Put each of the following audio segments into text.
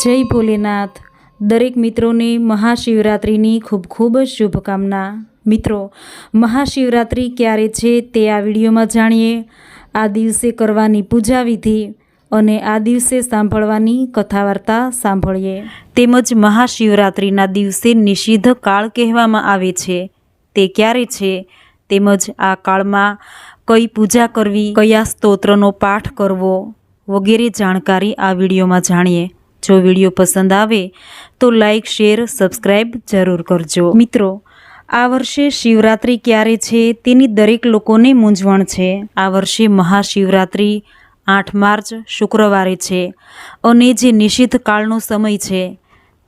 જય ભોલેનાથ. દરેક મિત્રોને મહાશિવરાત્રિની ખૂબ ખૂબ શુભકામના. મિત્રો, મહાશિવરાત્રિ ક્યારે છે તે આ વિડીયોમાં જાણીએ. આ દિવસે કરવાની પૂજા વિધિ અને આ દિવસે સાંભળવાની કથા વાર્તા સાંભળીએ. તેમજ મહાશિવરાત્રિના દિવસે નિષિદ્ધ કાળ કહેવામાં આવે છે. તે ક્યારે છે? તેમજ આ કાળમાં કઈ પૂજા કરવી? કયા સ્તોત્રનો પાઠ કરવો? વગેરે જાણકારી આ વિડીયોમાં જાણીએ. જો વીડિયો પસંદ આવે તો લાઇક શેર સબસ્ક્રાઈબ જરૂર કરજો. મિત્રો, આ વર્ષે શિવરાત્રિ ક્યારે છે તેની દરેક લોકોને મૂંઝવણ છે. આ વર્ષે મહાશિવરાત્રિ આઠ માર્ચ શુક્રવારે છે અને જે નિષિદ્ધ કાળનો સમય છે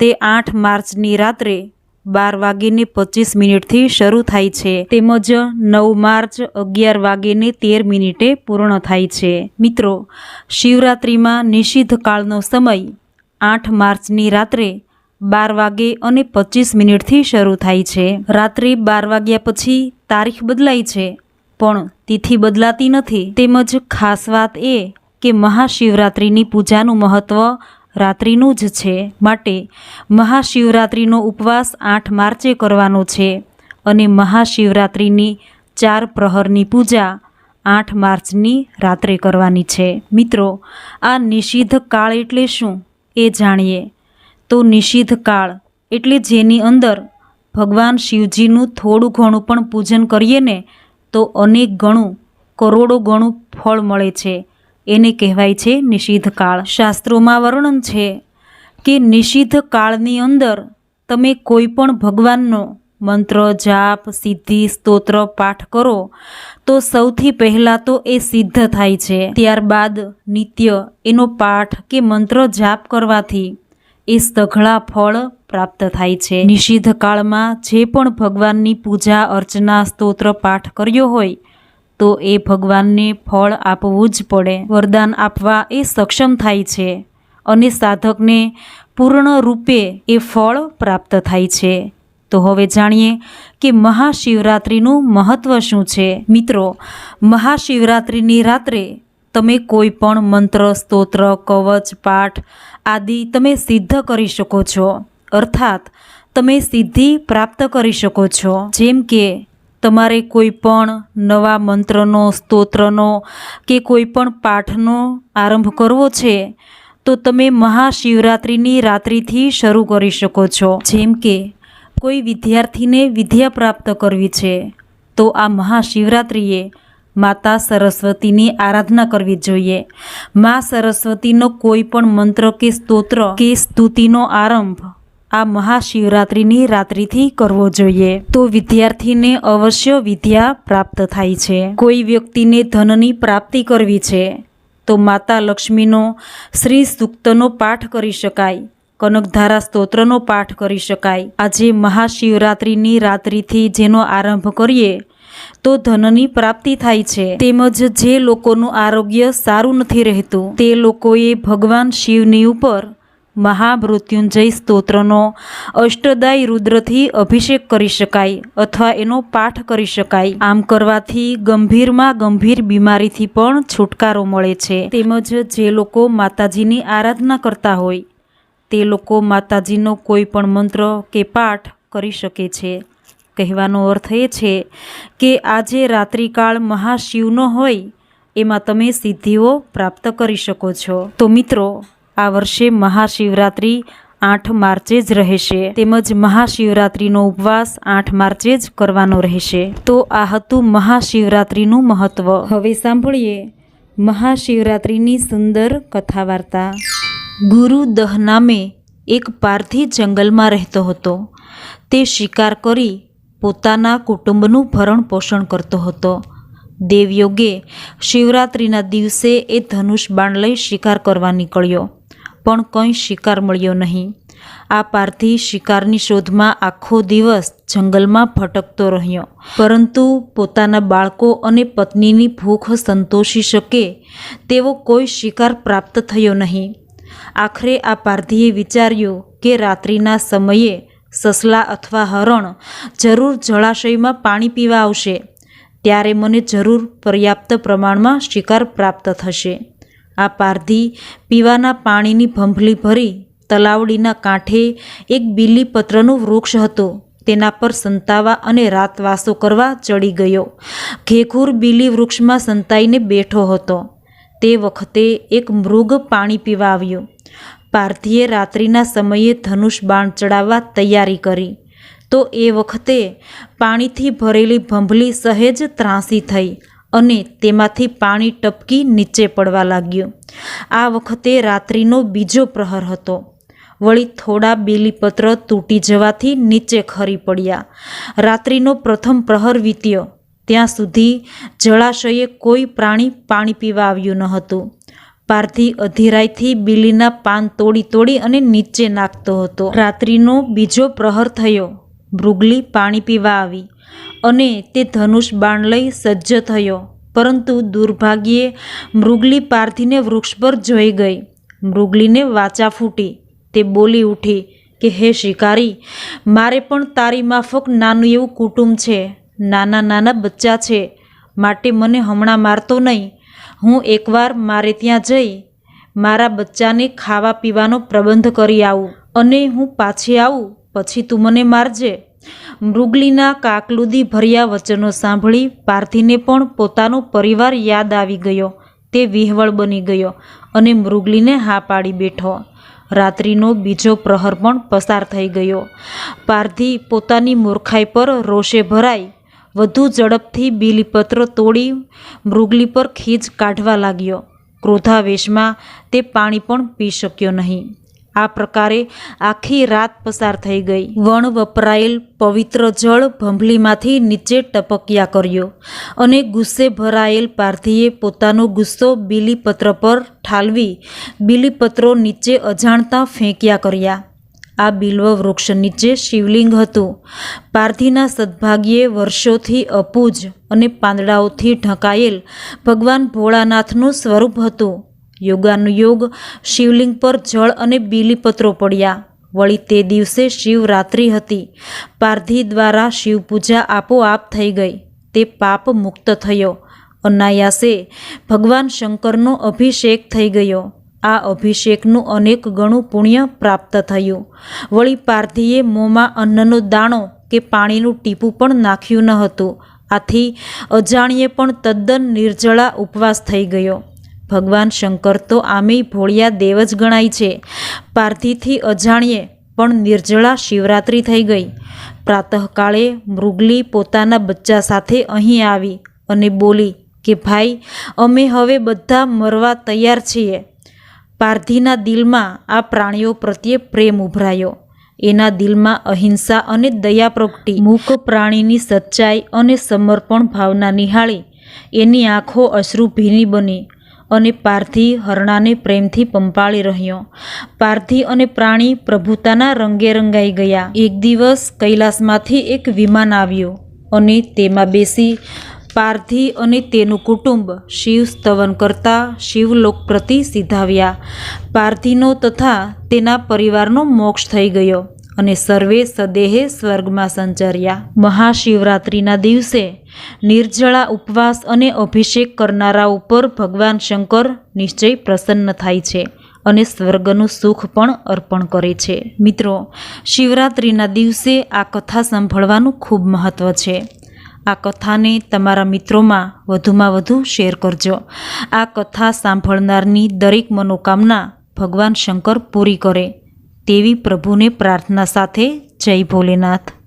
તે આઠ માર્ચની રાત્રે બાર વાગીને પચીસ મિનિટથી શરૂ થાય છે. તેમજ નવ માર્ચ અગિયાર વાગીને તેર મિનિટે પૂર્ણ થાય છે. મિત્રો, શિવરાત્રિમાં નિષિદ્ધ કાળનો સમય આઠ માર્ચની રાત્રે બાર વાગે અને પચીસ મિનિટથી શરૂ થાય છે. રાત્રે બાર વાગ્યા પછી તારીખ બદલાય છે, પણ તિથિ બદલાતી નથી. તેમજ ખાસ વાત એ કે મહાશિવરાત્રિની પૂજાનું મહત્ત્વ રાત્રિનું જ છે. માટે મહાશિવરાત્રિનો ઉપવાસ આઠ માર્ચે કરવાનો છે અને મહાશિવરાત્રિની ચાર પ્રહરની પૂજા આઠ માર્ચની રાત્રે કરવાની છે. મિત્રો, આ નિષિદ્ધ કાળ એટલે શું? એ જાણીએ. તો નિષિદ્ધ કાળ એટલે જેની અંદર ભગવાન શિવજીનું થોડું ઘણું પણ પૂજન કરીએ ને, તો અનેક ગણું, કરોડો ગણું ફળ મળે છે. એને કહેવાય છે નિષિદ્ધ કાળ. શાસ્ત્રોમાં વર્ણન છે કે નિષિદ્ધ કાળની અંદર તમે કોઈ પણ ભગવાનનો મંત્ર, જાપ, સિદ્ધિ, સ્તોત્ર, પાઠ કરો, તો સૌથી પહેલાં તો એ સિદ્ધ થાય છે. ત્યારબાદ નિત્ય એનો પાઠ કે મંત્ર જાપ કરવાથી એ સઘળા ફળ પ્રાપ્ત થાય છે. નિષિદ્ધ કાળમાં જે પણ ભગવાનની પૂજા, અર્ચના, સ્તોત્ર, પાઠ કર્યો હોય, તો એ ભગવાનને ફળ આપવું જ પડે. વરદાન આપવા એ સક્ષમ થાય છે અને સાધકને પૂર્ણ રૂપે એ ફળ પ્રાપ્ત થાય છે. તો હવે જાણીએ કે મહાશિવરાત્રિનું મહત્ત્વ શું છે. મિત્રો, મહાશિવરાત્રિની રાત્રે તમે કોઈ પણ મંત્ર, સ્તોત્ર, કવચ, પાઠ આદિ તમે સિદ્ધ કરી શકો છો. અર્થાત, તમે સિદ્ધિ પ્રાપ્ત કરી શકો છો. જેમ કે, તમારે કોઈ પણ નવા મંત્રનો, સ્તોત્રનો કે કોઈ પણ પાઠનો આરંભ કરવો છે, તો તમે મહાશિવરાત્રિની રાત્રિથી શરૂ કરી શકો છો. જેમ કે કોઈ વિદ્યાર્થીને વિદ્યા પ્રાપ્ત કરવી છે, તો આ મહાશિવરાત્રિએ માતા સરસ્વતીની આરાધના કરવી જોઈએ. મા સરસ્વતીનો કોઈ પણ મંત્ર કે સ્તોત્ર કે સ્તુતિનો આરંભ આ મહાશિવરાત્રિની રાત્રિથી કરવો જોઈએ. તો વિદ્યાર્થીને અવશ્ય વિદ્યા પ્રાપ્ત થાય છે. કોઈ વ્યક્તિને ધનની પ્રાપ્તિ કરવી છે, તો માતા લક્ષ્મીનો શ્રી સૂક્તનો પાઠ કરી શકાય. કનકધારા સ્તોત્રનો પાઠ કરી શકાય. આજે મહાશિવરાત્રિની રાત્રિથી જેનો આરંભ કરીએ, તો ધનની પ્રાપ્તિ થાય છે. તેમજ જે લોકોનું આરોગ્ય સારું નથી રહેતું, તે લોકોએ ભગવાન શિવની ઉપર મહામૃત્યુંજય સ્તોત્રનો અષ્ટદાય રુદ્રથી અભિષેક કરી શકાય અથવા એનો પાઠ કરી શકાય. આમ કરવાથી ગંભીરમાં ગંભીર બીમારીથી પણ છુટકારો મળે છે. તેમજ જે લોકો માતાજીની આરાધના કરતા હોય તે લોકો માતાજીનો કોઈ પણ મંત્ર કે પાઠ કરી શકે છે. કહેવાનો અર્થ એ છે કે આજે રાત્રિકાળ મહાશિવનો હોય, એમાં તમે સિદ્ધિઓ પ્રાપ્ત કરી શકો છો. તો મિત્રો, આ વર્ષે મહાશિવરાત્રિ આઠ માર્ચે જ રહેશે. તેમજ મહાશિવરાત્રિનો ઉપવાસ આઠ માર્ચે જ કરવાનો રહેશે. તો આ હતું મહાશિવરાત્રિનું મહત્ત્વ હવે સાંભળીએ મહાશિવરાત્રિની સુંદર કથા વાર્તા ગુરુ દહ નામે એક પારથી જંગલમાં રહેતો હતો. તે શિકાર કરી પોતાના કુટુંબનું ભરણ પોષણ કરતો હતો. દેવયોગે શિવરાત્રિના દિવસે એ ધનુષ બાણ લઈ શિકાર કરવા નીકળ્યો, પણ કંઈ શિકાર મળ્યો નહીં. આ પારથી શિકારની શોધમાં આખો દિવસ જંગલમાં ભટકતો રહ્યો. પરંતુ પોતાના બાળકો અને પત્નીની ભૂખ સંતોષી શકે તેવો કોઈ શિકાર પ્રાપ્ત થયો નહીં. આખરે આ પારધીએ વિચાર્યું કે રાત્રિના સમયે સસલા અથવા હરણ જરૂર જળાશયમાં પાણી પીવા આવશે. ત્યારે મને જરૂર પર્યાપ્ત પ્રમાણમાં શિકાર પ્રાપ્ત થશે. આ પારધી પીવાના પાણીની ભંભલી ભરી તલાવડીના કાંઠે એક બીલીપત્રનું વૃક્ષ હતું. તેના પર સંતાવા અને રાતવાસો કરવા ચડી ગયો. ઘેઘૂર બીલી વૃક્ષમાં સંતાઈને બેઠો હતો. તે વખતે એક મૃગ પાણી પીવા આવ્યું. પાર્થીએ રાત્રિના સમયે ધનુષ બાણ ચડાવવા તૈયારી કરી. તો એ વખતે પાણીથી ભરેલી ભંભલી સહેજ ત્રાંસી થઈ અને તેમાંથી પાણી ટપકી નીચે પડવા લાગ્યું. આ વખતે રાત્રિનો બીજો પ્રહર હતો. વળી થોડા બેલીપત્ર તૂટી જવાથી નીચે ખરી પડ્યા. રાત્રિનો પ્રથમ પ્રહર વીત્યો. ત્યાં સુધી જળાશયે કોઈ પ્રાણી પાણી પીવા આવ્યું ન હતું. પારધી અધીરાઈથી બિલીના પાન તોડી તોડી અને નીચે નાખતો હતો. રાત્રિનો બીજો પ્રહર થયો. મૃગલી પાણી પીવા આવી અને તે ધનુષ બાણ લઈ સજ્જ થયો. પરંતુ દુર્ભાગ્યે મૃગલી પારથીને વૃક્ષ પર જોઈ ગઈ. મૃગલીને વાચા ફૂટી. તે બોલી ઉઠી કે, હે શિકારી, મારે પણ તારી માફક નાનું એવું કુટુંબ છે. નાના નાના બચ્ચા છે. માટે મને હમણાં મારતો નહીં. હું એકવાર મારે ત્યાં જઈ મારા બચ્ચાને ખાવા પીવાનો પ્રબંધ કરી આવું અને હું પાછી આવું, પછી તું મને મારજે. મૃગલીના કાકલુદી ભર્યા વચનો સાંભળી પાર્થીને પણ પોતાનો પરિવાર યાદ આવી ગયો. તે વિહવળ બની ગયો અને મૃગલીને હા પાડી બેઠો. રાત્રિનો બીજો પ્રહર પણ પસાર થઈ ગયો. પારધી પોતાની મૂર્ખાઈ પર રોષે ભરાઈ વધુ ઝડપથી બીલીપત્ર તોડી મૃગલી પર ખીજ કાઢવા લાગ્યો. ક્રોધાવેશમાં તે પાણી પણ પી શક્યો નહીં. આ પ્રકારે આખી રાત પસાર થઈ ગઈ. વણ વપરાયેલ પવિત્ર જળ ભંભલીમાંથી નીચે ટપક્યા કર્યો અને ગુસ્સે ભરાયેલ પારધીએ પોતાનો ગુસ્સો બીલીપત્ર પર ઠાલવી બીલીપત્રો નીચે અજાણતા ફેંક્યા કર્યા. આ બિલ્વ વૃક્ષ નીચે શિવલિંગ હતું. પારધીના સદભાગ્યે વર્ષોથી અપૂજ અને પાંદડાઓથી ઢંકાયેલ ભગવાન ભોળાનાથનું સ્વરૂપ હતું. યોગાનુયોગ, શિવલિંગ પર જળ અને બીલીપત્રો પડ્યા. વળી તે દિવસે શિવરાત્રિ હતી. પારધી દ્વારા શિવપૂજા આપોઆપ થઈ ગઈ. તે પાપ મુક્ત થયો. અનાયાસે ભગવાન શંકરનો અભિષેક થઈ ગયો. આ અભિષેકનું અનેક ગણું પુણ્ય પ્રાપ્ત થયું. વળી પારધીએ મોંમાં અન્નનો દાણો કે પાણીનું ટીપું પણ નાખ્યું ન હતું. આથી અજાણીએ પણ તદ્દન નિર્જળા ઉપવાસ થઈ ગયો. ભગવાન શંકર તો આમેય ભોળિયા દેવ જ ગણાય છે. પારધીથી અજાણીએ પણ નિર્જળા શિવરાત્રિ થઈ ગઈ. પ્રાતઃકાળે મૃગલી પોતાના બચ્ચા સાથે અહીં આવી અને બોલી કે, ભાઈ, અમે હવે બધા મરવા તૈયાર છીએ. પારધીના દિલમાં આ પ્રાણીઓ પ્રત્યે પ્રેમ ઉભરાયો. એના દિલમાં અહિંસા અને દયા પ્રગટી. મૂક પ્રાણીની સચ્ચાઈ અને સમર્પણ ભાવના નિહાળી. એની આંખો અશ્રુભીની બની અને પારધી હરણાને પ્રેમથી પંપાળી રહ્યો. પારધી અને પ્રાણી પ્રભુતાના રંગે રંગાઈ ગયા. એક દિવસ કૈલાસમાંથી એક વિમાન આવ્યું અને તેમાં બેસી પારધી અને તેનું કુટુંબ શિવ સ્તવન કરતા શિવલોક પ્રતિ સીધાવ્યા. પારધીનો તથા તેના પરિવારનો મોક્ષ થઈ ગયો અને સર્વે સદેહે સ્વર્ગમાં સંચર્યા. મહાશિવરાત્રિના દિવસે નિર્જળા ઉપવાસ અને અભિષેક કરનારા ઉપર ભગવાન શંકર નિશ્ચય પ્રસન્ન થાય છે અને સ્વર્ગનું સુખ પણ અર્પણ કરે છે. મિત્રો, શિવરાત્રિના દિવસે આ કથા સાંભળવાનું ખૂબ મહત્ત્વ છે. આ કથાને તમારા મિત્રોમાં વધુમાં વધુ શેર કરજો. આ કથા સાંભળનારની દરેક મનોકામના ભગવાન શંકર પૂરી કરે. તેવી પ્રભુને પ્રાર્થના સાથે જય ભોલેનાથ.